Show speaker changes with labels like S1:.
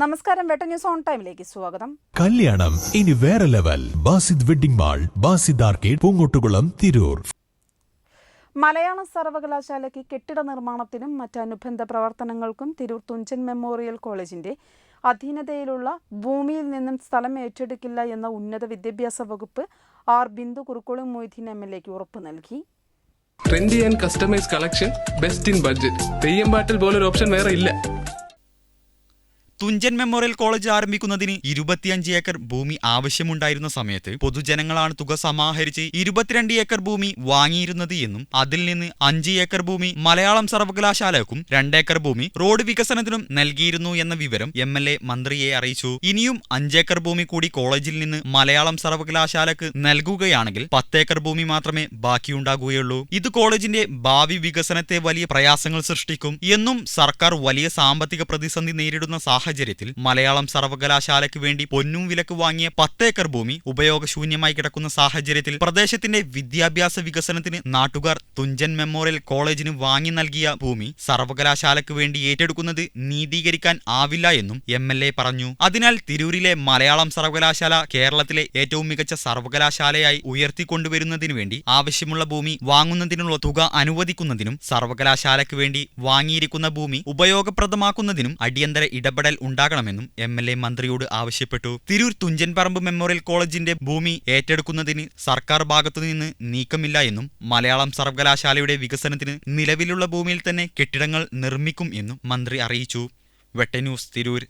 S1: നമസ്കാരം വെട്ട news on ടൈമിലേക്ക് സ്വാഗതം.
S2: കല്യാണം ഇനി വേറെ level. Basid wedding mall Basid arcade Poonkottukulam Tirur.
S1: മലയാള സർവകലാശാലയ്ക്ക് കെട്ടിട നിർമ്മാണത്തിനും മറ്റ് അനുബന്ധ പ്രവർത്തനങ്ങൾക്കും തിരൂർ തുഞ്ചൻ മെമ്മോറിയൽ കോളേജിന്റെ അധീനതയിലുള്ള ഭൂമിയിൽ നിന്നും സ്ഥലം ഏറ്റെടുക്കില്ല എന്ന ഉന്നത വിദ്യാഭ്യാസ വകുപ്പ് R. Bindu Kurukkoli Moideen M L എക്ക് ഉറപ്പ് നൽകി.
S3: Trendy and customise collection best in budget Theyyam പാട്ടിൽ പോലൊരു ഓപ്ഷൻ വേറെ ഇല്ല.
S4: തുഞ്ചൻ മെമ്മോറിയൽ കോളേജ് ആരംഭിക്കുന്നതിന് ഇരുപത്തിയഞ്ച് ഏക്കർ ഭൂമി ആവശ്യമുണ്ടായിരുന്ന സമയത്ത് പൊതുജനങ്ങളാണ് തുക സമാഹരിച്ച് ഇരുപത്തിരണ്ട് ഏക്കർ ഭൂമി വാങ്ങിയിരുന്നത് എന്നും അതിൽ നിന്ന് അഞ്ച് ഏക്കർ ഭൂമി മലയാളം സർവകലാശാലക്കും രണ്ടേക്കർ ഭൂമി റോഡ് വികസനത്തിനും നൽകിയിരുന്നു എന്ന വിവരം എം എൽ എ മന്ത്രിയെ അറിയിച്ചു. ഇനിയും അഞ്ചേക്കർ ഭൂമി കൂടി കോളേജിൽ നിന്ന് മലയാളം സർവകലാശാലക്ക് നൽകുകയാണെങ്കിൽ പത്തേക്കർ ഭൂമി മാത്രമേ ബാക്കിയുണ്ടാകുകയുള്ളൂ. ഇത് കോളേജിന്റെ ഭാവി വികസനത്തെ വലിയ പ്രയാസങ്ങൾ സൃഷ്ടിക്കും എന്നും സർക്കാർ വലിയ സാമ്പത്തിക പ്രതിസന്ധി നേരിടുന്ന സാഹചര്യത്തിൽ മലയാളം സർവകലാശാലയ്ക്ക് വേണ്ടി പൊന്നും വിലക്ക് വാങ്ങിയ പത്തേക്കർ ഭൂമി ഉപയോഗശൂന്യമായി കിടക്കുന്ന സാഹചര്യത്തിൽ പ്രദേശത്തിന്റെ വിദ്യാഭ്യാസ വികസനത്തിന് നാട്ടുകാർ തുഞ്ചൻ മെമ്മോറിയൽ കോളേജിന് വാങ്ങി നൽകിയ ഭൂമി സർവകലാശാലയ്ക്ക് വേണ്ടി ഏറ്റെടുക്കുന്നത് നീതീകരിക്കാൻ ആവില്ല എന്നും എം പറഞ്ഞു. അതിനാൽ തിരൂരിലെ മലയാളം സർവകലാശാല കേരളത്തിലെ ഏറ്റവും മികച്ച സർവകലാശാലയായി ഉയർത്തിക്കൊണ്ടുവരുന്നതിനു വേണ്ടി ആവശ്യമുള്ള ഭൂമി വാങ്ങുന്നതിനുള്ള തുക അനുവദിക്കുന്നതിനും സർവകലാശാലയ്ക്ക് വേണ്ടി വാങ്ങിയിരിക്കുന്ന ഭൂമി ഉപയോഗപ്രദമാക്കുന്നതിനും അടിയന്തര ഇടപെടൽ ഉണ്ടാകണമെന്നും എം എൽ എ മന്ത്രിയോട് ആവശ്യപ്പെട്ടു. തിരൂർ തുഞ്ചൻപറമ്പ് മെമ്മോറിയൽ കോളേജിന്റെ ഭൂമി ഏറ്റെടുക്കുന്നതിന് സർക്കാർ ഭാഗത്തുനിന്ന് നീക്കമില്ല എന്നും മലയാളം സർവകലാശാലയുടെ വികസനത്തിന് നിലവിലുള്ള ഭൂമിയിൽ തന്നെ കെട്ടിടങ്ങൾ നിർമ്മിക്കും എന്നും മന്ത്രി അറിയിച്ചു. വെട്ടന്യൂസ് തിരൂർ.